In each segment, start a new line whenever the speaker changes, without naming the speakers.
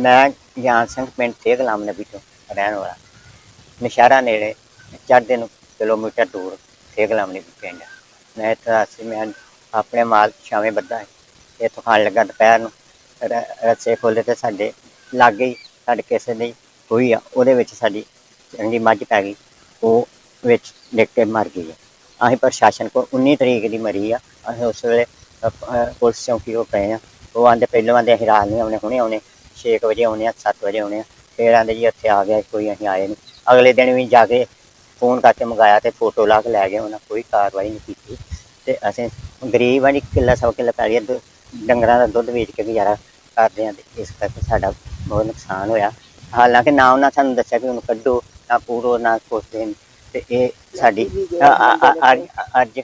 ਮੈਂ ਗਿਆਨ ਸਿੰਘ ਪਿੰਡ ਤੇ ਗੁਲਾਮ ਨਬੀ ਤੋਂ ਰਹਿਣ ਵਾਲਾ। ਨਸ਼ਹਿਰਾ ਨੇੜੇ ਚੜ੍ਹਦੇ ਨੂੰ ਕਿਲੋਮੀਟਰ ਦੂਰ ਤੇ ਗੁਲਾਮ ਨਬੀ ਪਿੰਡ ਮੈਂ ਇੱਥੇ ਮੈਂ ਆਪਣੇ ਮਾਲ ਛਾਵੇਂ ਬੱਧਾ ਇੱਥੋਂ ਖਾਣ ਲੱਗਾ ਦੁਪਹਿਰ ਨੂੰ। ਰ- ਰੱਸੇ ਖੋਲੇ ਤੇ ਸਾਡੇ ਲਾਗੇ ਹੀ, ਸਾਡੇ ਕਿਸੇ ਦੀ ਹੋਈ ਆ, ਉਹਦੇ ਵਿੱਚ ਸਾਡੀ ਚੰਗੀ ਮੱਝ ਪੈ ਗਈ। ਉਹ ਵਿੱਚ ਡਿੱਗ ਕੇ ਮਰ ਗਈ ਹੈ ਅਸੀਂ ਪ੍ਰਸ਼ਾਸਨ ਕੋਲ 19 ਤਰੀਕ ਦੀ ਮਰੀ ਆ। ਅਸੀਂ ਉਸ ਵੇਲੇ ਪੁਲਿਸ ਚੌਂਕੀ ਕੋਲ ਪਏ ਆ। ਉਹ ਆਂਦੇ, ਪਹਿਲਾਂ ਆਂਦੇ, ਅਸੀਂ ਰਾਤ ਨਹੀਂ ਆਉਣੇ, ਹੁਣੇ ਆਉਣੇ। 6 ਵਜੇ ਆਉਣੇ ਆ 7 ਵਜੇ ਆਉਣੇ ਆ, ਫਿਰ ਆਂਦੇ ਜੀ ਉੱਥੇ ਆ ਗਿਆ ਕੋਈ ਅਸੀਂ ਆਏ ਨਹੀਂ ਅਗਲੇ ਦਿਨ ਵੀ ਜਾ ਕੇ ਫੋਨ ਕਰਕੇ ਮੰਗਾਇਆ ਤੇ ਫੋਟੋ ਲਾ ਕੇ ਲੈ ਗਏ, ਉਹਨਾਂ ਕੋਈ ਕਾਰਵਾਈ ਨਹੀਂ ਕੀਤੀ। ਤੇ ਅਸੀਂ ਗਰੀਬ ਆ ਜੀ, ਕਿੱਲਾ ਸੌ ਕਿੱਲਾ ਪੈ ਗਿਆ ਡੰਗਰਾਂ ਦਾ ਦੁੱਧ ਵੇਚ ਕੇ ਗੁਜ਼ਾਰਾ ਕਰਦੇ ਆ ਤੇ ਇਸ ਕਰਕੇ ਸਾਡਾ ਬਹੁਤ ਨੁਕਸਾਨ ਹੋਇਆ। ਹਾਲਾਂਕਿ ਨਾ ਉਹਨਾਂ ਸਾਨੂੰ ਦੱਸਿਆ ਕਿ ਉਹਨੂੰ ਕੱਢੋ, ਨਾ ਪੂਰੋ, ਨਾ ਕੁਛ ਦੇਣ। ਤੇ ਇਹ ਸਾਡੀ ਅੱਜ-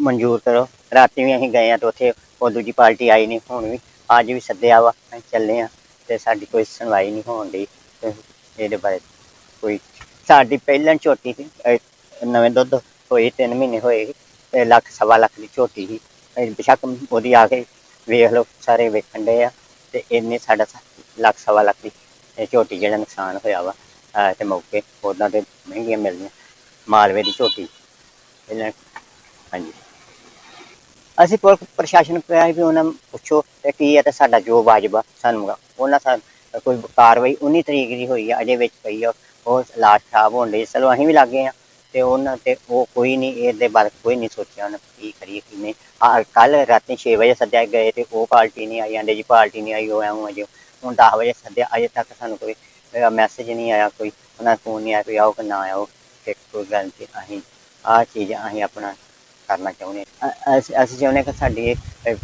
ਮਨਜ਼ੂਰ ਕਰੋ। ਰਾਤੀ ਵੀ ਅਸੀਂ ਗਏ ਆ ਤੇ ਉੱਥੇ ਉਹ ਦੂਜੀ ਪਾਰਟੀ ਆਈ ਨਹੀਂ ਹੁਣ ਵੀ ਅੱਜ ਵੀ ਸੱਦਿਆ ਵਾ ਅਸੀਂ ਚੱਲੇ ਆ ਤੇ ਸਾਡੀ ਕੋਈ ਸੁਣਵਾਈ ਨਹੀਂ ਹੋਣ ਦੀ ਇਹਦੇ ਬਾਰੇ ਕੋਈ ਸਾਡੀ ਪਹਿਲਾਂ ਝੋਟੀ ਸੀ ਅ, ਨਵੇਂ ਦੁੱਧ ਹੋਈ 3 ਮਹੀਨੇ ਹੋਏ ਸੀ, ਤੇ ਲੱਖ ਸਵਾ ਲੱਖ ਦੀ ਝੋਟੀ ਸੀ। ਇਹ ਬੇਸ਼ੱਕ ਉਹਦੀ ਆ ਕੇ ਵੇਖ ਲਓ ਸਾਰੇ ਵੇਖਣ ਦੇ ਆ ਤੇ ਇੰਨੇ ਸਾਡਾ ਸ- ਲੱਖ ਸਵਾ ਲੱਖ ਦੀ ਇਹ ਝੋਟੀ ਜਿਹੜਾ ਨੁਕਸਾਨ ਹੋਇਆ ਵਾ ਅਹ ਤੇ ਮੌਕੇ ਉਦਾਂ ਤੇ ਮਹਿੰਗੀਆਂ ਮਿਲਦੀਆਂ ਮਾਲਵੇ ਦੀ ਝੋਟੀ। ਪਹਿਲਾਂ ਹਾਂਜੀ। ਅਸੀਂ ਪੁਲਿਸ ਪ੍ਰਸ਼ਾਸਨ ਨੂੰ ਵੀ ਉਹਨਾਂ ਨੂੰ ਪੁੱਛੋ ਤੇ ਕੀ ਹੈ ਤੇ ਸਾਡਾ ਜੋ ਵਾਜਬਾ ਸਾਨੂੰ ਮੰਗਾ ਉਹਨਾਂ ਸਾ, ਕੋਈ ਕਾਰਵਾਈ 19 ਤਰੀਕ ਦੀ ਹੋਈ ਆ, ਅਜੇ ਵਿੱਚ ਪਈ ਆ। ਉਹ ਲਾਸ਼ ਖਰਾਬ ਹੋਣ ਲਈ ਚਲੋ ਅਸੀਂ ਵੀ ਲੱਗੇ ਆ ਤੇ ਉਹਨਾਂ ਤੇ ਉਹ ਕੋਈ ਨਹੀਂ, ਇਹਦੇ ਬਾਰੇ ਕੋਈ ਨਹੀਂ ਸੋਚਿਆ ਉਹਨਾਂ ਕੀ ਕਰੀਏ ਕੀ ਨਹੀਂ ਆ ਕੱਲ ਰਾਤੀ 6 ਵਜੇ ਸੱਦਿਆ ਗਏ ਤੇ ਉਹ ਪਾਰਟੀ ਨਹੀਂ ਆਈ, ਆਂਦੇ ਜੀ ਪਾਰਟੀ ਨਹੀਂ ਆਈ, ਉਹ ਐਉਂ ਅਜੇ ਹੁਣ 10 ਵਜੇ ਸੱਦਿਆ, ਅਜੇ ਤੱਕ ਸਾਨੂੰ ਕੋਈ ਮੈਸੇਜ ਨਹੀਂ ਆਇਆ, ਕੋਈ ਉਹਨਾਂ ਦਾ ਫੋਨ ਨਹੀਂ ਆਇਆ, ਕੋਈ ਆਓ ਕਿ ਨਾ ਆਓ, ਤੇ ਕੋਈ ਗੱਲ ਨਹੀਂ, ਅਸੀਂ ਆਹ ਚੀਜ਼, ਅਸੀਂ ਆਪਣਾ ਕਰਨਾ ਚਾਹੁੰਦੇ ਹਾਂ। ਅਸੀਂ ਅਸੀਂ ਚਾਹੁੰਦੇ ਹਾਂ ਕਿ ਸਾਡੀ ਇਹ,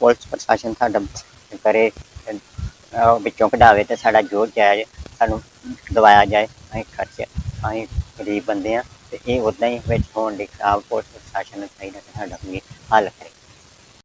ਪੁਲਿਸ ਪ੍ਰਸ਼ਾਸਨ ਸਾਡਾ ਕਰੇ ਅ, ਅ, ਵਿੱਚੋਂ ਕਢਾਵੇ ਤੇ ਸਾਡਾ ਜੋ ਜਾਇਜ਼ ਸਾਨੂੰ ਦਵਾਇਆ ਜਾਏ ਅਸੀਂ ਖਰਚ ਅਸੀਂ ਗਰੀਬ ਬੰਦੇ ਆ ਤੇ ਇਹ ਉਦਾਂ ਹੀ ਵਿੱਚ ਹੋਣ ਦੀ ਖਰਾਬ ਪੁਲਿਸ ਪ੍ਰਸ਼ਾਸਨ ਨੂੰ ਚਾਹੀਦਾ ਕਿ ਸਾਡਾ ਕੋਈ ਹੱਲ ਕਰੇ